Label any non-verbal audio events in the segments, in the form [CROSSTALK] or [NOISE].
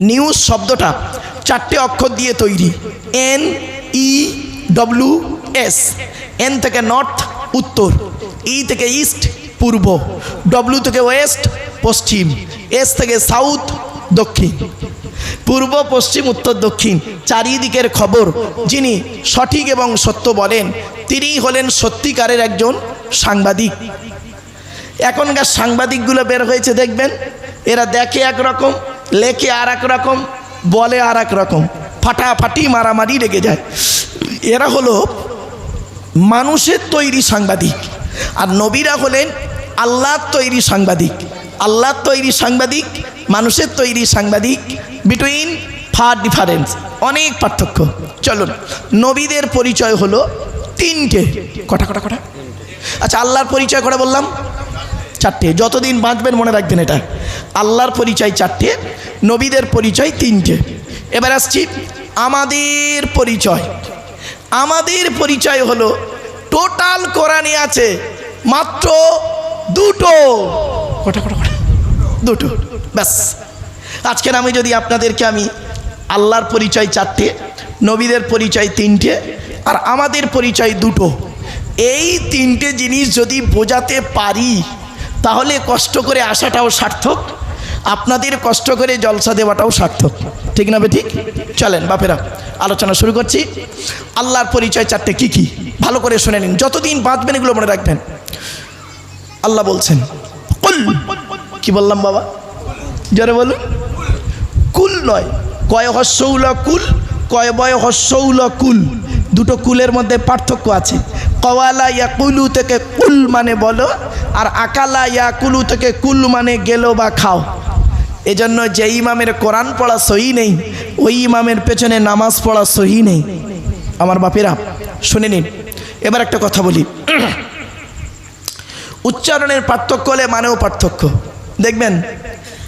News শব্দটা চারটে অক্ষর দিয়ে তৈরি। N E W S N থেকে নর্থ উত্তর। ই থেকে ইস্ট পূর্ব। ডব্লিউ থেকে ওয়েস্ট পশ্চিম। এস থেকে সাউথ দক্ষিণ। পূর্ব, পশ্চিম, উত্তর, দক্ষিণ। চারিদিকের খবর যিনি সঠিক এবং সত্য বলেন, তিনিই হলেন সত্যিকারের একজন সাংবাদিক। এখনকার সাংবাদিকগুলো বের হয়েছে, দেখবেন? এরা দেখে একরকম লেখে আর এক রকম, বলে আর এক রকম। ফাটাফাটি মারামারি লেগে যায়। এরা হলো মানুষের তৈরি সাংবাদিক। আর নবীরা হলেন আল্লাহর তৈরি সাংবাদিক। আল্লাহর তৈরি সাংবাদিক, মানুষের তৈরি সাংবাদিক। বিটুইন ফার ডিফারেন্স অনেক পার্থক্য। চলুন, নবীদের পরিচয় হলো তিনটে। কটা কটা কটা? আচ্ছা আল্লাহর পরিচয় করে বললাম? চারটে। যতদিন বাঁচবেন মনে রাখবেন এটা। আল্লাহর পরিচয় চারটে নবীদের পরিচয় তিনটে। এবার আসছি আমাদের পরিচয়। আমাদের পরিচয় হলো টোটাল কোরআনে আছে মাত্র দুটো। কটা কটা কটা? দুটো। ব্যাস। আজকের আমি যদি আপনাদেরকে আমি আল্লাহর পরিচয় চারটে নবীদের পরিচয় তিনটে আর আমাদের পরিচয় দুটো। এই তিনটে জিনিস যদি বোঝাতে পারি তাহলে কষ্ট করে আসাটাও সার্থক, আপনাদের কষ্ট করে জলসা দেওয়াটাও সার্থক। ঠিক না ঠিক চলেন বাপেরা, আলোচনা শুরু করছি। আল্লাহর পরিচয় চারটে কি কি? ভালো করে শুনে নিন। যতদিন বাঁচবেন এগুলো মনে রাখবেন। আল্লাহ বলছেন, কুল। কি বললাম বাবা? জোরে বলুন। কুল নয়, কয় হস্যৌল কুল, কয় বয় হস্যৌল কুল। দুটো কুলের মধ্যে পার্থক্য আছে। কওয়ালা ইয়া কুলু থেকে কুল মানে বলো, আর আকালা ইয়া কুলু থেকে কুল মানে গেলো বা খাও। এজন্য যে ইমামের কোরআন পড়া সহি নেই, ওই ইমামের পেছনে নামাজ পড়া সহি নেই। আমার বাপেরা, শুনে নিন। এবার একটা কথা বলি। উচ্চারণের পার্থক্য হলে মানেও পার্থক্য। দেখবেন,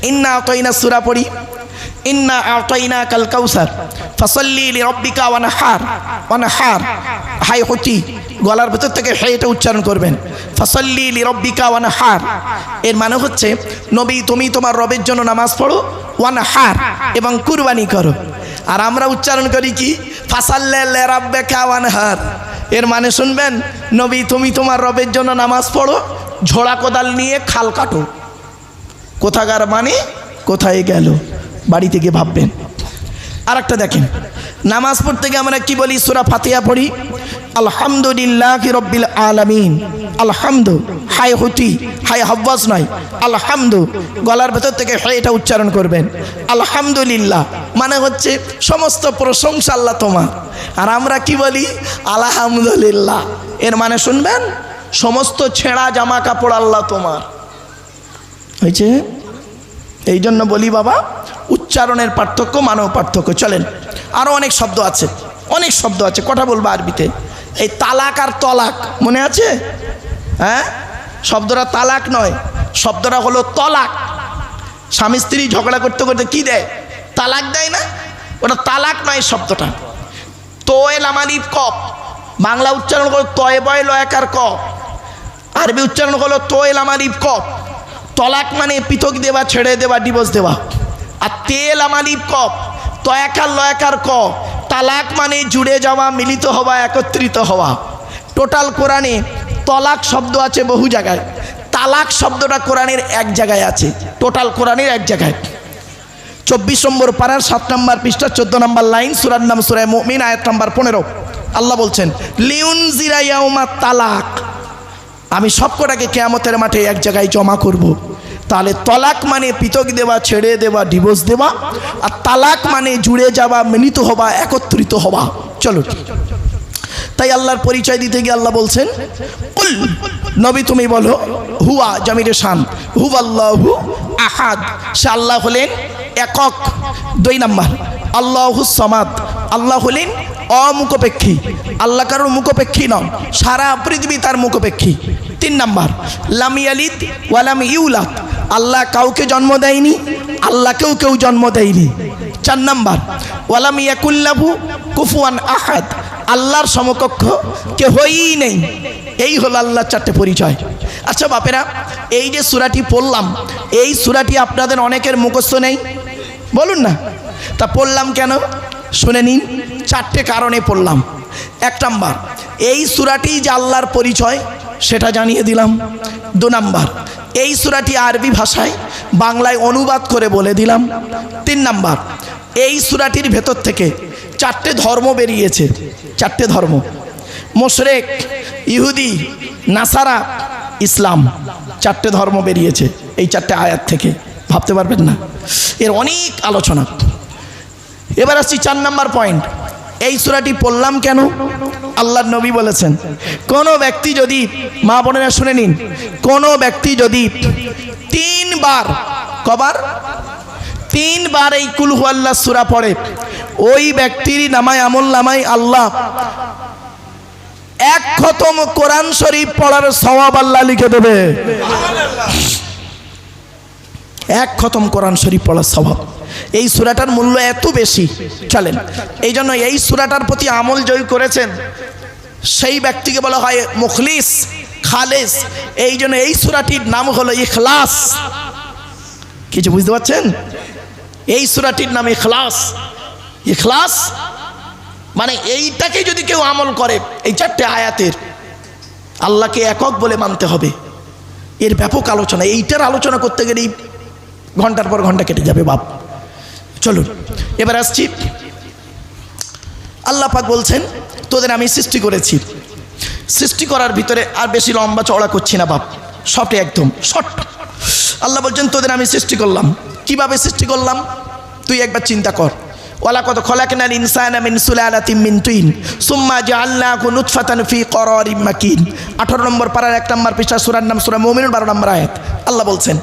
ইন্না আতইনা সুরা পড়ি ইন্না আতইনা কাল কাউসার ফসল্লি রব্বিকা ওয়ান হার ওয়ান হার হাই হতি, গলার ভেতর থেকে হে এটা উচ্চারণ করবেন। ফসল্লি রব্বিকা ওয়ান হার এর মানে হচ্ছে, নবী, তুমি তোমার রবের জন্য নামাজ পড়ো ওয়ান হার এবং কুরবানি করো। আর আমরা উচ্চারণ করি কি? ফাসাল্লে রাব্বেকা ওয়ান হার এর মানে শুনবেন, নবী, তুমি তোমার রবের জন্য নামাজ পড়ো, ঝোড়া কোদাল নিয়ে খাল কাটো। কোথাকার মানে? কোথায় গেল? বাড়ি থেকে ভাববেন। আর একটা দেখেন, নামাজ পড়তে গিয়ে আমরা কি বলি? সুরা ফাতিয়া পড়ি, আলহামদুলিল্লাহ রব্বিল আলামিন। আলহামদু। হাই হুতি। হাই হব্বাস নয় আলহামদু। গলার ভেতর থেকে হাই এটা উচ্চারণ করবেন। আলহামদুলিল্লাহ। মানে হচ্ছে সমস্ত প্রশংসা আল্লাহ তোমার। আর আমরা কি বলি? আলহামদুলিল্লাহ। এর মানে শুনবেন, সমস্ত ছেঁড়া জামা কাপড় আল্লাহ তোমার। হয়েছে? এই জন্য বলি বাবা উচ্চারণের পার্থক্য, মানব পার্থক্য। চলেন আরও অনেক শব্দ আছে, অনেক শব্দ আছে, কথা বলব আরবিতে। এই তালাক আর তলাক, মনে আছে? হ্যাঁ? শব্দটা তালাক নয়, শব্দটা হলো তলাক। স্বামী স্ত্রী ঝগড়া করতে করতে কি দেয়? তালাক দেয় না? ওটা তালাক নয় শব্দটা। তোয়েল আমালিপ কপ, বাংলা উচ্চারণ করো তয় বয় লয়াকার কপ। আরবি উচ্চারণ হলো তোয়েল আমালিপ কপ। তলাক মানে পৃথক দেওয়া, ছেড়ে দেওয়া ডিভোর্স দেওয়া। আর তেল আমালিপ কপ, তয়াকার লয়াকার ক, তালাক মানে জুড়ে যাওয়া, মিলিত হওয়া, একত্রিত হওয়া। টোটাল কোরআনে তলাক শব্দ আছে বহু জায়গায়। তালাক শব্দটা কোরআনের এক জায়গায় আছে। টোটাল কোরআনের এক জায়গায়। চব্বিশ নম্বর পাড়ার সাত নম্বর পৃষ্ঠা, চোদ্দ নম্বর লাইন, সুরার নাম সুরায় মমিন, আয়াত নম্বর পনেরো। আল্লাহ বলছেন লিউন জিরাইয়াউমা তালাক। আমি সবকটাকে কেয়ামতের মাঠে এক জায়গায় জমা করব। তাহলে তলাক মানে পৃথক দেওয়া, ছেড়ে দেওয়া ডিভোর্স দেওয়া, আর তালাক মানে জুড়ে যাওয়া, মিলিত হওয়া, একত্রিত হওয়া। চলো তাই আল্লাহর পরিচয় দিতে গিয়ে আল্লাহ বলছেন উল নবী তুমি বলো, হুয়া জামিরে শান হু আল্লাহু আহাদ। সে আল্লাহ হলেন একক, দুই নাম্বার। আল্লাহু সমাদ, আল্লাহ হলেন অমুখপেক্ষী। আল্লাহ কারোর মুখপেক্ষী নন, সারা পৃথিবী তার মুখপেক্ষী। তিন নাম্বার লামিয়ালিদ ওয়ালাম ইউলাদ। আল্লাহ কাউকে জন্ম দেয়নি, আল্লাহকেও কেউ জন্ম দেয়নি। চার নাম্বার, ওয়ালাম ইয়াকুল্লাহু কুফুয়ান আহাদ, আল্লাহর সমকক্ষ কেহই নেই। এই হলো আল্লাহর চারটে পরিচয়। আচ্ছা বাপেরা, এই যে সুরাটি পড়লাম, এই সুরাটি আপনাদের অনেকের মুখস্থ নেই। বলুন না, তা পড়লাম কেন? শুনে নিন, চারটে কারণে পড়লাম। এক নাম্বার, এই সুরাটি যে আল্লাহর পরিচয়, সেটা জানিয়ে দিলাম। দু নাম্বার এই সুরাটি আরবি ভাষায় বাংলায় অনুবাদ করে বলে দিলাম। তিন নাম্বার, এই সুরাটির ভেতর থেকে চারটে ধর্ম বেরিয়েছে। চারটে ধর্ম, মোশরেক, ইহুদি, নাসারা, ইসলাম, চারটে ধর্ম বেরিয়েছে এই চারটে আয়াত থেকে। ভাবতে পারবেন না। এর অনেক আলোচনা। এবার আসছি চার নাম্বার পয়েন্ট এই সুরাটি পড়লাম কেন? আল্লাহর নবী বলেছেন, কোনো ব্যক্তি যদি, মা বোনেরা শুনে নিন, কোনো ব্যক্তি যদি তিনবার, কবার? তিনবার এই কুলহু আল্লাহ সুরা পড়ে, ওই ব্যক্তির নামায়, আমল নামায় আল্লাহ এক খতম কোরআন শরীফ পড়ার সওয়াব আল্লাহ লিখে দেবে। এক খতম কোরআন শরীফ পড়ার স্বভাব এই সুরাটার মূল্য এত বেশি। চলেন এই জন্য এই সুরাটার প্রতি আমল জয় করেছেন, সেই ব্যক্তিকে বলা হয় মুখলিস, খালেস। এই জন্য এই সুরাটির নাম হলো ইখলাস। কিছু বুঝতে পারছেন? এই সুরাটির নাম ইখলাস। ইখলাস মানে এইটাকে যদি কেউ আমল করে, এই চারটে আয়াতের, আল্লাহকে একক বলে মানতে হবে। এর ব্যাপক আলোচনা, এইটার আলোচনা করতে গেলেই ঘণ্টার পর ঘণ্টা কেটে যাবে বাপ। চলুন, এবার আসছি। আল্লাহ পাক বলছেন, তোদের আমি সৃষ্টি করেছি। সৃষ্টি করার ভিতরে আর বেশি লম্বা চড়া করছি না বাপ। শর্টে একদম, শর্ট। আল্লাহ বলছেন, তোদের আমি সৃষ্টি করলাম। কীভাবে সৃষ্টি করলাম? তুই একবার চিন্তা কর। ওয়ালা কত খলাকনাল ইনসানা মিন সুলালাতিন মিন তুইন সুম্মা জাআলনাহু নুতফাতান ফি করারিম মাকিন। 18 নম্বর পারার এক নম্বর পৃষ্ঠা, সূরার নাম সূরা মুমিনুন 12 নম্বর আয়াত। আল্লাহ বলছেন,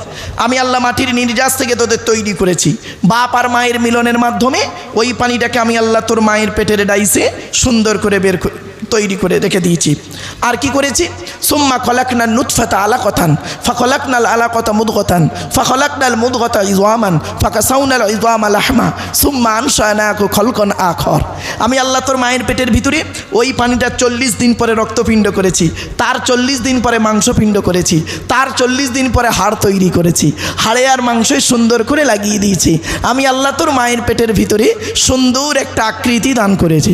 আমি আল্লাহ মাটির নির্যাস থেকে তোদের তৈরি করেছি। বাপ আর মায়ের মিলনের মাধ্যমে ওই পানিটাকে আমি আল্লাহ তোর মায়ের পেটের ডাইসে সুন্দর করে বের করে তৈরি করে রেখে দিয়েছি। আর কি করেছি? সুম্মা খলাকনাল নুতফাতা আলাকতান, ফাখলাকনাল আলাকতা মুদগতান, ফাখলাকনাল মুদগতা ইজওয়ামান ফাকাসাউনাল ইজওয়ামা লাহমা, সুম্মা আনশানাকু খলকন আখর। আমি আল্লাহ তোর মায়ের পেটের ভিতরে ওই পানিটা চল্লিশ দিন পরে রক্তপিণ্ড করেছি, তার চল্লিশ দিন পরে মাংসপিণ্ড করেছি, তার চল্লিশ দিন পরে হাড় তৈরি করেছি, হাড়ে আর মাংসই সুন্দর করে লাগিয়ে দিয়েছি। আমি আল্লাহ তোর মায়ের পেটের ভিতরে সুন্দর একটা আকৃতি দান করেছি।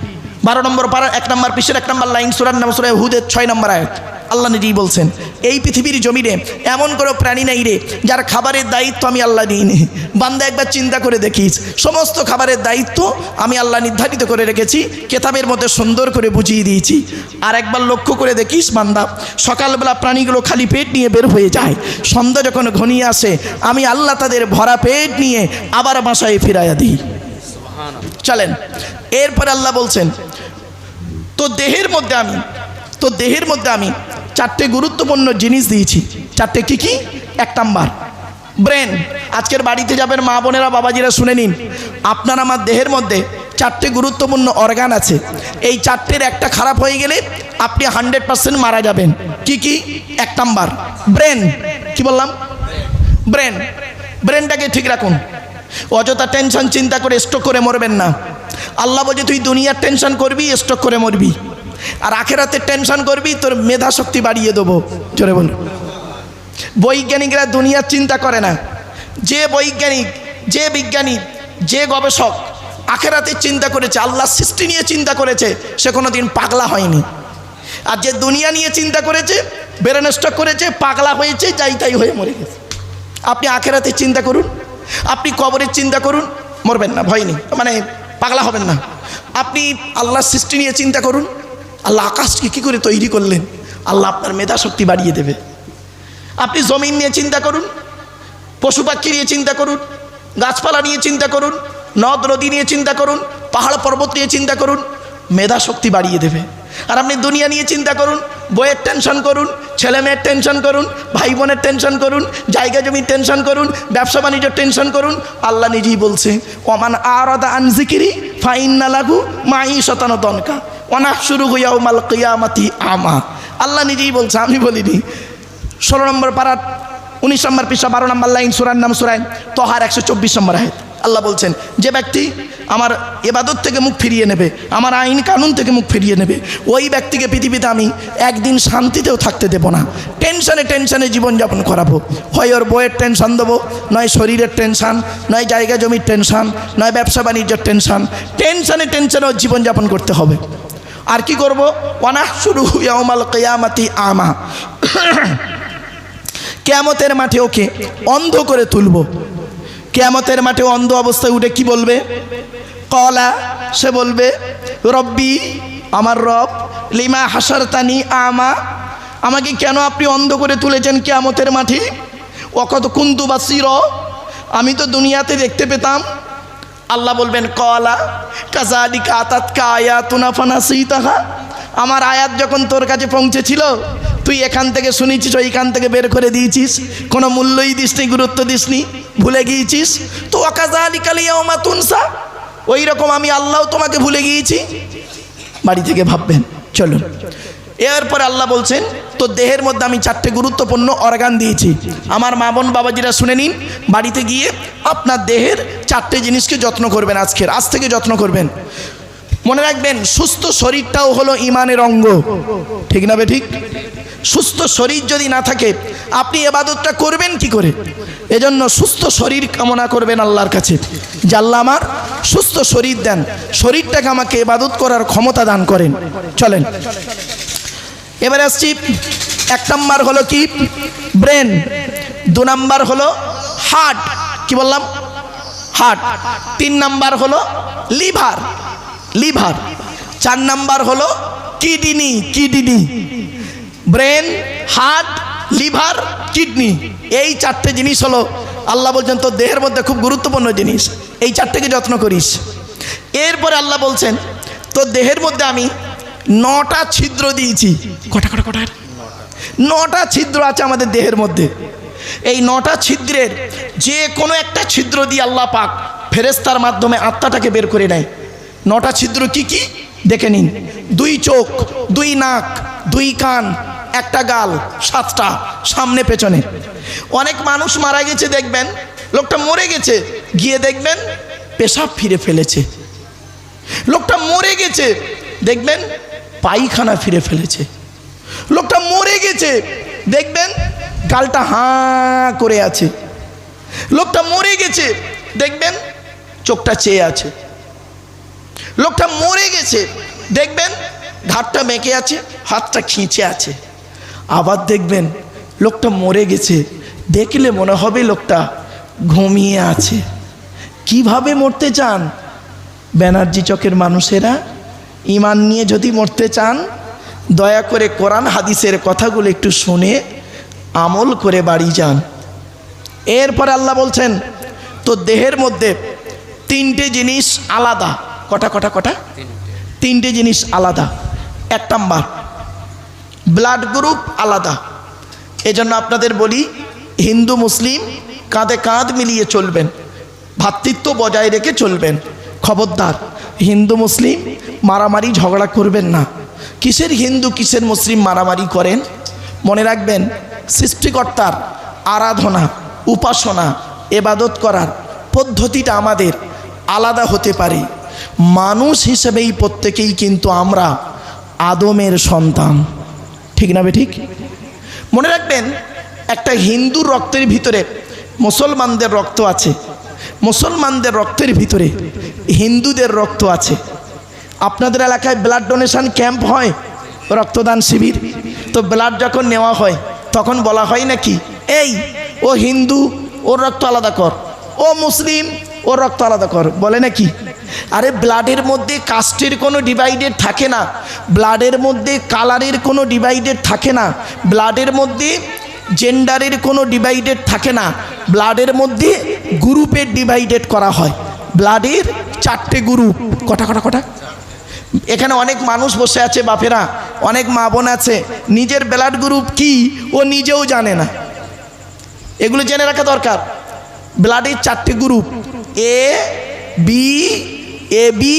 বারো নম্বর পারা, এক নম্বর পিসের এক নম্বর লাইন সুরার নাম সুরা হুদের ছয় নম্বর আয়াত। আল্লাহ নিজেই বলছেন, এই পৃথিবীর জমিনে এমন কোনো প্রাণী নাই রে, যার খাবারের দায়িত্ব আমি আল্লাহ দিইনি। বান্দা একবার চিন্তা করে দেখিস, সমস্ত খাবারের দায়িত্ব আমি আল্লাহ নির্ধারিত করে রেখেছি, কেতাবের মধ্যে সুন্দর করে বুঝিয়ে দিয়েছি। আর একবার লক্ষ্য করে দেখিস বান্দা, সকালবেলা প্রাণীগুলো খালি পেট নিয়ে বের হয়ে যায়। সন্ধ্যা যখন ঘনিয়ে আসে, আমি আল্লাহ তাদের ভরা পেট নিয়ে আবার বাসায় ফিরাইয়া দিই। চলেন। এরপরে আল্লাহ বলছেন তো দেহের মধ্যে আমি তো দেহের মধ্যে আমি চারটে গুরুত্বপূর্ণ জিনিস দিয়েছি। চারটে কি কি? এক নাম্বার, ব্রেন। আজকের বাড়িতে যাবেন মা বোনেরা, বাবাজিরা, শুনে নিন। আপনার আমার দেহের মধ্যে চারটে গুরুত্বপূর্ণ অর্গান আছে। এই চারটের একটা খারাপ হয়ে গেলে আপনি হান্ড্রেড পার্সেন্ট মারা যাবেন। কি কি? এক নাম্বার, ব্রেন। কি বললাম? ব্রেন। ব্রেনটাকে ঠিক রাখুন। অযথা টেনশন চিন্তা করে স্ট্রোক করে মরবেন না। আল্লাহ বলছে, তুই দুনিয়ার টেনশন করবি স্ট্রোক করে মরবি। আর আখেরাতে টেনশন করবি, তোর মেধা শক্তি বাড়িয়ে দেবো। জোরে বল বৈজ্ঞানিকরা দুনিয়ার চিন্তা করে না। যে বৈজ্ঞানিক, যে বিজ্ঞানী, যে গবেষক আখেরাতে চিন্তা করেছে, আল্লাহ সৃষ্টি নিয়ে চিন্তা করেছে, সে কোনো দিন পাগলা হয়নি। আর যে দুনিয়া নিয়ে চিন্তা করেছে ব্রেন স্ট্রোক করেছে, পাগলা হয়েছে, যাই তাই হয়ে মরে গেছে। আপনি আখেরাতে চিন্তা করুন। আপনি কবরের চিন্তা করুন, মরবেন না, ভয় নেই মানে পাগলা হবেন না। আপনি আল্লাহর সৃষ্টি নিয়ে চিন্তা করুন, আল্লাহ আকাশকে কী করে তৈরি করলেন, আল্লাহ আপনার মেধা শক্তি বাড়িয়ে দেবে। আপনি জমিন নিয়ে চিন্তা করুন, পশু পাখি নিয়ে চিন্তা করুন, গাছপালা নিয়ে চিন্তা করুন, নদ নদী নিয়ে চিন্তা করুন, পাহাড় পর্বত নিয়ে চিন্তা করুন মেধা শক্তি বাড়িয়ে দেবে। আর আপনি দুনিয়া নিয়ে চিন্তা করুন বইয়ের টেনশন করুন, ছেলে মেয়ের টেনশন করুন, ভাই বোনের টেনশন করুন, জায়গা জমির টেনশন করুন, ব্যবসা বাণিজ্যের টেনশন করুন, আল্লাহ নিজেই বলছে, ওমান আরাদা আনজিকিরি ফাইন না লাগু মাই শতানো দনকা অনাহ শুরু হইয়াও মাল কিয়ামাতি আমা। আল্লাহ নিজেই বলছে, আমি বলিনি। ষোলো নম্বর পাড়ার উনিশ নম্বর পৃষ্ঠা, বারো নম্বর লাইন, সুরার নাম সুরায়, তোহার একশো চব্বিশ নম্বর আয়াত। আল্লাহ বলছেন, যে ব্যক্তি আমার এবাদত থেকে মুখ ফিরিয়ে নেবে, আমার আইন কানুন থেকে মুখ ফিরিয়ে নেবে, ওই ব্যক্তিকে পৃথিবীতে আমি একদিন শান্তিতেও থাকতে দেবো না। টেনশনে টেনশনে জীবনযাপন করাবো। হয় ওর বইয়ের টেনশন দেবো, নয় শরীরের টেনশন, নয় জায়গা জমির টেনশন, নয় ব্যবসা বাণিজ্যের টেনশন। টেনশনে টেনশনে ওর জীবনযাপন করতে হবে। আর কি করব? অনাহ শুরু ইয়ামাল কেয়ামাতি আমা। [COUGHS] কেয়ামতের মাঠে ওকে অন্ধ করে তুলব। কেয়ামতের মাঠে অন্ধ অবস্থায় উঠে কি বলবে? কলা, সে বলবে, রব্বি, আমার রব, লিমা হাসারতানি আমা, আমাকে কেন আপনি অন্ধ করে তুলেছেন কেয়ামতের মাঠে? অকত কুন্তু বা সির আমি তো দুনিয়াতে দেখতে পেতাম। আল্লাহ বলবেন, কলা কাজালি কাতাত কায়া তুনাফানা তাহা আমার আয়াত যখন তোর কাছে পৌঁছেছিল তুই এখান থেকে শুনেছিস, ওইখান থেকে বের করে দিয়েছিস। কোনো মূল্যই দিসনি, গুরুত্ব দিসনি, ভুলে গিয়েছিস? তো অকাজা আলী কালিয়া তুনসা। ওই রকম আমি আল্লাহ তোমাকে ভুলে গিয়েছি। বাড়ি থেকে ভাববেন, চলুন। এরপরে আল্লাহ বলছেন তো দেহের মধ্যে আমি চারটে গুরুত্বপূর্ণ অর্গান দিয়েছি। আমার মা বোন বাবাজিরা শুনে নিন, বাড়িতে গিয়ে আপনার দেহের চারটে জিনিসকে যত্ন করবেন আজকের, আজ থেকে যত্ন করবেন। মনে রাখবেন, সুস্থ শরীরটাও হলো ইমানের অঙ্গ। ঠিক না বে ঠিক? সুস্থ শরীর যদি না থাকে, আপনি এবাদতটা করবেন কি করে? এজন্য সুস্থ শরীর কামনা করবেন আল্লাহর কাছে। যে আল্লাহ আমার সুস্থ শরীর দেন, শরীরটাকে আমাকে এবাদত করার ক্ষমতা দান করেন। চলেন। এবারে আসছি, এক নাম্বার হলো কি? ব্রেন। দু নাম্বার হলো হার্ট। কি বললাম? হার্ট। তিন নাম্বার হলো লিভার। লিভার। চার নাম্বার হলো kidney kidney. Brain, heart, liver, kidney. এই চারটে জিনিস হলো আল্লাহ বলছেন, তোর দেহের মধ্যে খুব গুরুত্বপূর্ণ জিনিস। এই চারটেকে যত্ন করিস। এরপরে আল্লাহ বলছেন, তোর দেহের মধ্যে আমি নটা ছিদ্র দিয়েছি। কটা কটা কটা? নটা ছিদ্র আছে আমাদের দেহের মধ্যে। এই নটা ছিদ্রের যে কোনো একটা ছিদ্র দিয়ে আল্লাহ পাক ফেরেস্তার মাধ্যমে আত্মাটাকে বের করে নেয়। নটা ছিদ্র কি কি? দেখে নিন। দুই চোখ, দুই নাক, দুই কান, একটা গাল, সাতটা, সামনে, পেছনে। অনেক মানুষ মারা গেছে, দেখবেন। লোকটা মরে গেছে, গিয়ে দেখবেন পেশাব ফিরে ফেলেছে। লোকটা মরে গেছে, দেখবেন পায়খানা ফিরে ফেলেছে। লোকটা মরে গেছে, দেখবেন গালটা হাঁ করে আছে। লোকটা মরে গেছে, দেখবেন চোখটা চেয়ে আছে। লোকটা মরে গেছে। দেখবেন, ঘাটটা মেকে আছে, হাতটা খিঁচে আছে। আবার দেখবেন, লোকটা মরে গেছে। দেখলে মনে হবে লোকটা ঘুমিয়ে আছে। কীভাবে মরতে চান? ব্যানার্জি চকের মানুষেরা, ইমান নিয়ে যদি মরতে চান, দয়া করে কোরআন হাদিসের কথাগুলো একটু শুনে আমল করে বাড়ি যান। এরপর আল্লাহ বলছেন তো দেহের মধ্যে তিনটে জিনিস আলাদা। কটা কটা কটা? তিনটে জিনিস আলাদা, এক নাম্বার ব্লাড গ্রুপ আলাদা। এজন্য আপনাদের বলি, হিন্দু, মুসলিম কাঁধে কাঁধ মিলিয়ে চলবেন ভ্রাতৃত্ব বজায় রেখে চলবেন। খবরদার, হিন্দু, মুসলিম মারামারি ঝগড়া করবেন না। কিসের হিন্দু, কিসের মুসলিম মারামারি করেন? মনে রাখবেন, সৃষ্টিকর্তার আরাধনা, উপাসনা, এবাদত করার পদ্ধতিটা আমাদের আলাদা হতে পারে। মানুষ হিসেবেই প্রত্যেকেই কিন্তু আমরা আদমের সন্তান। ঠিক না ঠিক? মনে রাখবেন, একটা হিন্দুর রক্তের ভিতরে মুসলমানদের রক্ত আছে। মুসলমানদের রক্তের ভিতরে হিন্দুদের রক্ত আছে। আপনাদের এলাকায় ব্লাড ডোনেশন ক্যাম্প হয়, রক্তদান শিবির। তো ব্লাড যখন নেওয়া হয়, তখন বলা হয় নাকি, এই, ও হিন্দু, ওর রক্ত আলাদা কর। ও মুসলিম, ওর রক্ত আলাদা কর। বলে নাকি আরে ব্লাডের মধ্যে কাস্টের কোনো ডিভাইডেড থাকে না। ব্লাডের মধ্যে কালারের কোনো ডিভাইডেড থাকে না। ব্লাডের মধ্যে জেন্ডারের কোনো ডিভাইডেড থাকে না। ব্লাডের মধ্যে গ্রুপের ডিভাইডেড করা হয়। ব্লাডের চারটে গ্রুপ। কটা কটা কটা? এখানে অনেক মানুষ বসে আছে বাপেরা। অনেক মা বোন আছে। নিজের ব্লাড গ্রুপ কি ও নিজেও জানে না। এগুলো জেনে রাখা দরকার। ব্লাডের চারটে group. A, B A B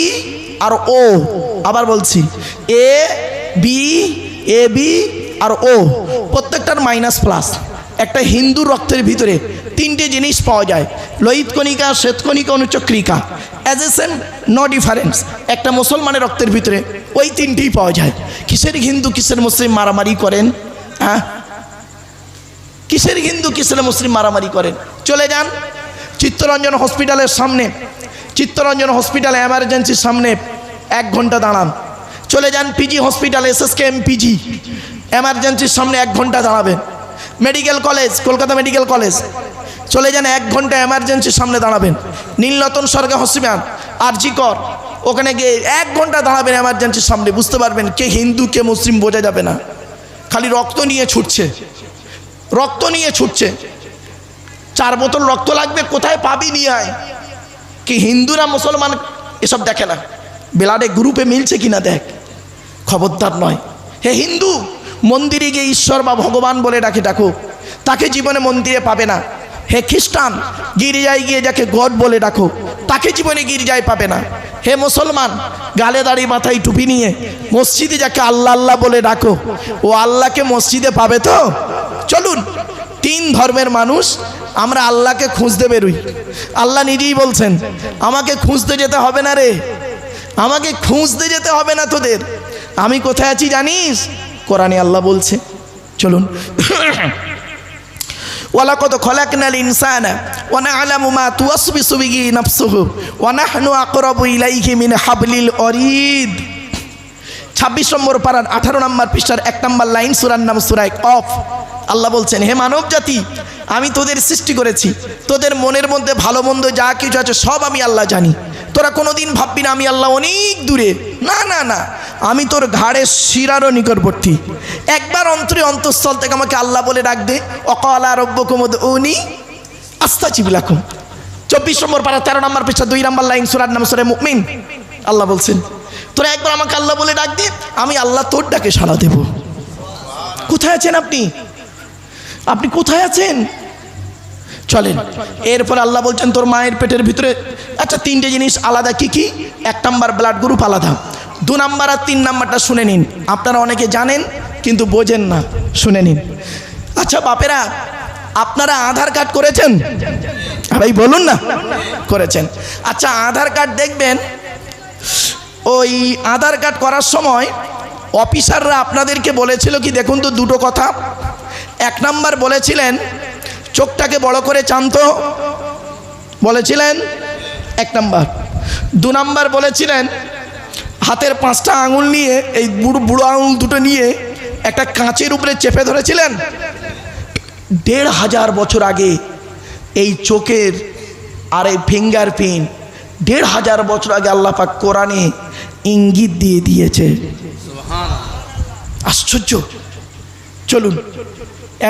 R O আবার বলছি। এ বি এ বি আর ও প্রত্যেকটার মাইনাস প্লাস একটা হিন্দু রক্তের ভিতরে তিনটে জিনিস পাওয়া যায়। লোহিত কণিকা শ্বেতকণিকা অনুচক্রিকা। অ্যাজ সেম নো ডিফারেন্স একটা মুসলমানের রক্তের ভিতরে ওই তিনটেই পাওয়া যায়। কিসের হিন্দু, কিসের মুসলিম মারামারি করেন? হ্যাঁ? কিসের হিন্দু, কিসের মুসলিম মারামারি করেন? চলে যান। চিত্তরঞ্জন হসপিটালের সামনে চিত্তরঞ্জন হসপিটাল এমার্জেন্সির সামনে এক ঘণ্টা দাঁড়ান। চলে যান PG hospital S S K M PG এমার্জেন্সির সামনে এক ঘণ্টা দাঁড়াবেন। Medical college, Kolkata medical college. চলে যান এক ঘণ্টা এমার্জেন্সির সামনে দাঁড়াবেন। নীলরতন সরকার হসপিটাল, আরজি কর। ওখানে গিয়ে এক ঘণ্টা দাঁড়াবেন এমার্জেন্সির সামনে। বুঝতে পারবেন কে হিন্দু, কে মুসলিম, বোঝা যাবে না। খালি রক্ত নিয়ে ছুটছে। রক্ত নিয়ে ছুটছে। চার বোতল রক্ত লাগবে, কোথায় পাবি নিয়ে আয়। কি হিন্দুরা মুসলমান এসব দেখে না? বেলাডে গ্রুপে মিলছে কিনা দেখ। খবরদার নয়। হে হিন্দু, মন্দিরে গিয়ে ঈশ্বর বা ভগবান বলে ডাকে, ডাকো। তাকে জীবনে মন্দিরে পাবে না। হে খ্রিস্টান, গির্জায় গিয়ে যাকে গড বলে ডাকো, তাকে জীবনে গির্জায় পাবে না। হে মুসলমান, গালে দাড়ি মাথায় টুপি নিয়ে মসজিদে যাকে আল্লাহ আল্লাহ বলে ডাকো, ও আল্লাহকে মসজিদে পাবে তো? চলুন, তিন ধর্মের মানুষ আমরা আল্লাহকে খুঁজতে বেরোই। আল্লাহ নিজেই বলছেন, আমাকে খুঁজতে যেতে হবে না রে। আমাকে খুঁজতে যেতে হবে না তোদের। আমি কোথায় আছি জানিস? কোরআনে আল্লাহ বলছে, চলুন। ওয়ালাকত মিন ওয়ারিদ ছাব্বিশ নম্বর পাড়ার আঠারো নম্বর পৃষ্ঠার এক নম্বর লাইন সুরার নাম সুরায় অফ। আল্লাহ বলছেন, হে মানব জাতি, আমি তোদের সৃষ্টি করেছি। তোদের মনের মধ্যে ভালো মন্দ যা কিছু আছে সব আমি আল্লাহ জানি। তোরা কোনোদিন ভাববি না আমি আল্লাহ অনেক দূরে। না না না, আমি তোর ঘাড়ের শিরারও নিকটবর্তী। একবার অন্তরে অন্তঃস্থল থেকে আমাকে আল্লাহ বলে ডাক দে। অকলা রব্য কুমদ উনি আস্তা চিবিলাকুম চব্বিশ নম্বর পাড়া তেরো নম্বর পৃষ্ঠা দুই নম্বর লাইন সুরার নাম সুরে মুকমিন আল্লাহ বলছেন তোরা একবার আমাকে আল্লাহ বলে ডাক দে, আমি আল্লাহ তোর ডাকে সাড়া দেব। কোথায় আছেন আপনি? আপনি কোথায় আছেন? চলেন, এরপর আল্লাহ বলছেন, তোর মায়ের পেটের ভিতরে আচ্ছা তিনটে জিনিস আলাদা, কি কি? এক নাম্বার ব্লাড গ্রুপ আলাদা। দু নাম্বার আর তিন নাম্বারটা শুনে নিন। আপনারা অনেকে জানেন, কিন্তু বোঝেন না। শুনে নিন। আচ্ছা বাপেরা, আপনারা আধার কার্ড করেছেন? ভাই, বলুন না। করেছেন। আচ্ছা আধার কার্ড দেখবেন ওই আধার কার্ড করার সময় অফিসাররা আপনাদেরকে বলেছিল কি, দেখুন তো দুটো কথা। এক নাম্বার বলেছিলেন, চোখটাকে বড় করে চান্ত। বলেছিলেন, এক নাম্বার। দু নাম্বার বলেছিলেন, হাতের পাঁচটা আঙুল নিয়ে, এই বুড়ো বুড়ো আঙুল দুটো নিয়ে একটা কাঁচের উপরে চেপে ধরেছিলেন। দেড় হাজার বছর আগে এই চোখের আর এই ফিঙ্গার প্রিন্ট দেড় হাজার বছর আগে আল্লাহ পাক কোরআনে ইঙ্গিত দিয়ে দিয়েছে। আশ্চর্য। চলুন,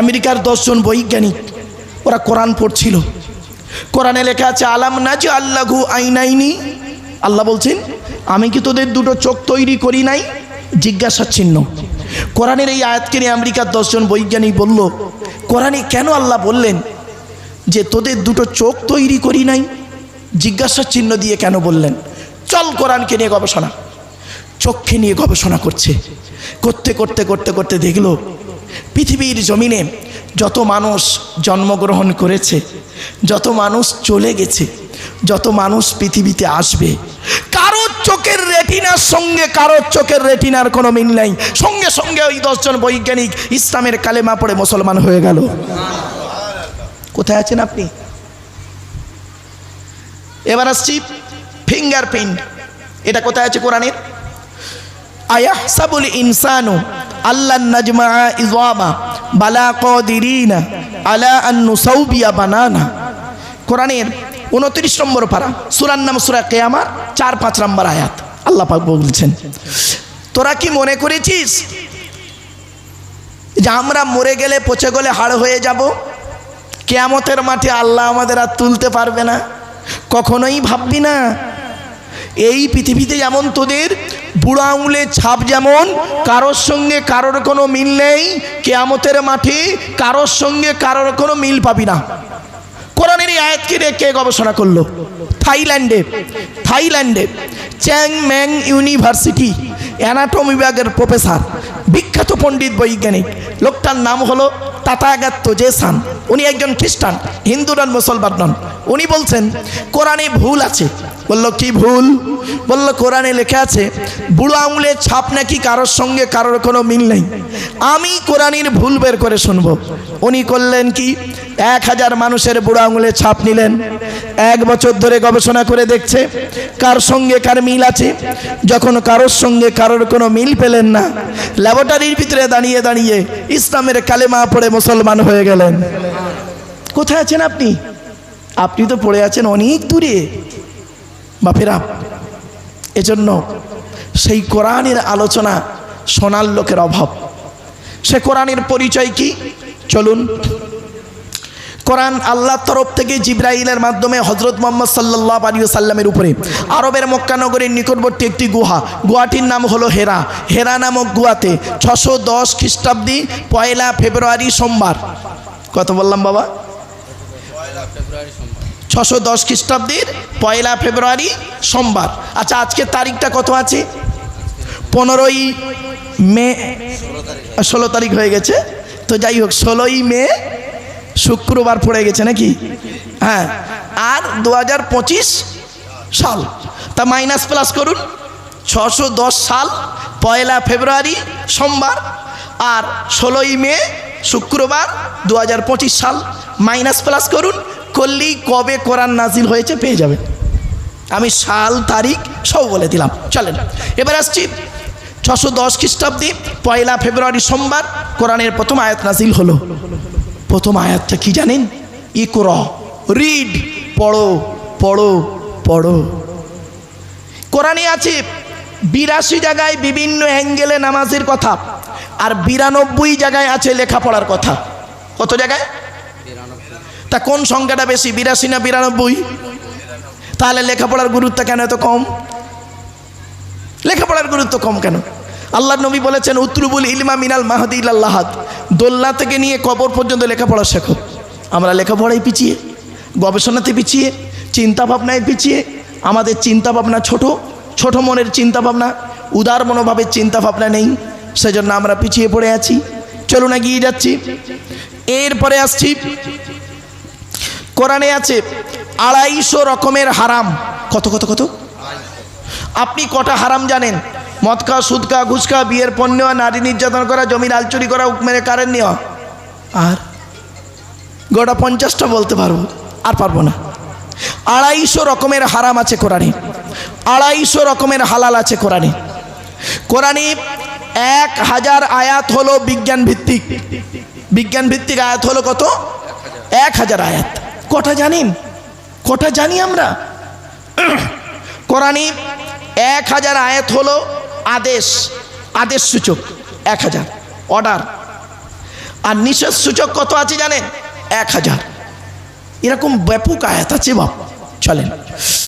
আমেরিকার দশজন বৈজ্ঞানিক, ওরা কোরআন পড়ছিল। কোরআনে লেখা আছে, আলাম নাজ আল্লাহু আইনাইনি। আল্লাহ বলছেন, আমি কি তোদের দুটো চোখ তৈরি করি নাই? জিজ্ঞাসার চিহ্ন। কোরআনের এই আয়াতকে নিয়ে আমেরিকার দশজন বৈজ্ঞানিক বলল, কোরআনে কেন আল্লাহ বললেন যে তোদের দুটো চোখ তৈরি করি নাই? জিজ্ঞাসার চিহ্ন দিয়ে কেন বললেন? চল কোরআনকে নিয়ে গবেষণা চোখকে নিয়ে গবেষণা করছে। করতে করতে করতে করতে দেখল, পৃথিবীর জমিনে যত মানুষ জন্মগ্রহণ করেছে, যত মানুষ চলে গেছে, যত মানুষ পৃথিবীতে আসবে, কারোর চোখের রেটিনার সঙ্গে, কারোর চোখের রেটিনার কোনো মিল নাই। সঙ্গে সঙ্গে ওই দশজন বৈজ্ঞানিক ইসলামের কালেমা পড়ে মুসলমান হয়ে গেল। কোথায় আছেন আপনি? এবার আসছি ফিঙ্গার প্রিন্ট এটা কোথায় আছে কোরআনের? আয়াহসাবুল ইনসানু আল্লাহ নাজমা ইজামা বালা কদিরিনা আলা আন নুসাউবিয়া বানানা। কোরআনের উনত্রিশ নম্বর পারা, সুরার নাম সুরা কেয়ামার চার পাঁচ নম্বর আয়াত। আল্লাহ পাক বলছেন, তোরা কি মনে করেছিস যে আমরা মরে গেলে পচে গেলে হাড় হয়ে যাব? কেয়ামতের মাঠে আল্লাহ আমাদের আর তুলতে পারবে না। কখনোই ভাববি না এই পৃথিবীতে যেমন তোদের বুড়ো আঙুলের ছাপ যেমন, কারোর সঙ্গে কারোর কোনো মিল নেই, কেয়ামতের মাঠে কারোর সঙ্গে কারোর কোনো মিল পাবি না। কোরআনের এই আয়াতকে কে গবেষণা করল? থাইল্যান্ডে। থাইল্যান্ডে চ্যাং ম্যাং ইউনিভার্সিটি অ্যানাটম বিভাগের প্রফেসর, বিখ্যাত পণ্ডিত বৈজ্ঞানিক। লোকটার নাম হলো তাতাগাত্য জেসান। উনি একজন খ্রিস্টান, হিন্দু নন, মুসলমান নন। উনি বলছেন, কোরআনে ভুল আছে। বলল, কি ভুল? বলল, কোরআনে লেখা আছে, বুড়ো আঙুলের ছাপ নাকি কারোর সঙ্গে কারোর কোনো মিল নেই। আমি কোরআনের ভুল বের করে শুনব। উনি করলেন কি? এক হাজার মানুষের বুড়ো আঙুলের ছাপ নিলেন। এক বছর ধরে গবেষণা করে দেখছে, কার সঙ্গে কার মিল আছে। যখন কারোর সঙ্গে কারোর কোনো মিল পেলেন না, ল্যাবরেটরির ভিতরে দাঁড়িয়ে দাঁড়িয়ে ইসলামের কালেমা পড়ে মুসলমান হয়ে গেলেন। কোথায় আছেন আপনি? আপনি তো পড়ে আছেন অনেক দূরে। বাপেরা, এজন্য সেই কোরআনের আলোচনা শোনার লোকের অভাব। সে কোরআনের পরিচয় কি? চলুন। কোরআন আল্লাহর তরফ থেকে জিব্রাইলের মাধ্যমে হজরত মোহাম্মদ সাল্লাহ আলী সাল্লামের উপরে। আরবের মক্কানগরের নিকটবর্তী একটি গুহা। গুহাটির নাম হলো হেরা। হেরা নামক গুহাতে ছশো দশ খ্রিস্টাব্দী পয়লা ফেব্রুয়ারি সোমবার। কত বললাম বাবা? ছশো দশ খ্রিস্টাব্দের পয়লা ফেব্রুয়ারি সোমবার। আচ্ছা আজকের তারিখটা কত আছে? পনেরোই মে, ষোলো তারিখ হয়ে গেছে। তো যাই হোক, ষোলোই মে শুক্রবার পড়ে গেছে নাকি? হ্যাঁ। আর দু হাজার পঁচিশ সাল। তা মাইনাস প্লাস করুন। ছশো সাল, পয়লা ফেব্রুয়ারি সোমবার। আর ষোলোই মে শুক্রবার দু হাজার পঁচিশ সাল মাইনাস প্লাস করুন। করলেই কবে কোরআন নাজিল হয়েছে পেয়ে যাবেন আমি সাল, তারিখ সব বলে দিলাম। চলেন, এবার আসছি ছশো দশ খ্রিস্টাব্দে পয়লা ফেব্রুয়ারি সোমবার কোরআনের প্রথম আয়াত নাজিল হলো। প্রথম আয়াতটা কি জানেন? ই কর রিড, পড়ো পড়ো পড়ো। কোরআনে আছে বিরাশি জায়গায় বিভিন্ন অ্যাঙ্গেলে নামাজের কথা, আর বিরানব্বই জায়গায় আছে লেখাপড়ার কথা। কত জায়গায়? তা কোন সংখ্যাটা বেশি? বিরাশি না বিরানব্বই? তাহলে লেখাপড়ার গুরুত্ব কেন এত কম? লেখাপড়ার গুরুত্ব কম কেন? আল্লাহ নবী বলেছেন, উত্রুবুল ইলমা মিনাল মাহাদি ইল্লাহাদ দোল্লা থেকে নিয়ে কবর পর্যন্ত লেখাপড়া শেখো। আমরা লেখাপড়ায় পিছিয়ে, গবেষণাতে পিছিয়ে চিন্তা ভাবনায় পিছিয়ে, আমাদের চিন্তা ভাবনা ছোট ছোট মনের চিন্তা ভাবনা উদার মনোভাবের চিন্তা ভাবনা নেই, সেজন্য আমরা পিছিয়ে পড়ে আছি। চলুন এগিয়ে যাচ্ছি। এরপরে আসছি কোরআনে আছে, আড়াইশো রকমের হারাম। কত কত কত? আপনি কটা হারাম জানেন? মদ খাওয়া সুদ খাওয়া ঘুষ খাওয়া বিয়ের পণ্য নেওয়া, নারী নির্যাতন করা জমির আলচুরি করা উক মেরে কারেন্ট নেওয়া। আর গোটা পঞ্চাশটা বলতে পারব, আর পারব না। আড়াইশো রকমের হারাম আছে কোরআনে। আড়াইশো রকমের হালাল আছে কোরআনে। কোরআনে এক হাজার আয়াত হলো বিজ্ঞান ভিত্তিক বিজ্ঞান ভিত্তিক আয়াত হলো কত? এক হাজার আয়াত। কটা জানেন? কটা জানি আমরা? কোরআনে এক হাজার আয়াত হলো আদেশ আদেশ সূচক, এক হাজার। অর্ডার। আর নিষেধ সূচক কত আছে জানেন? এক হাজার। এরকম ব্যাপক আয়াত আছে বাপ। চলেন।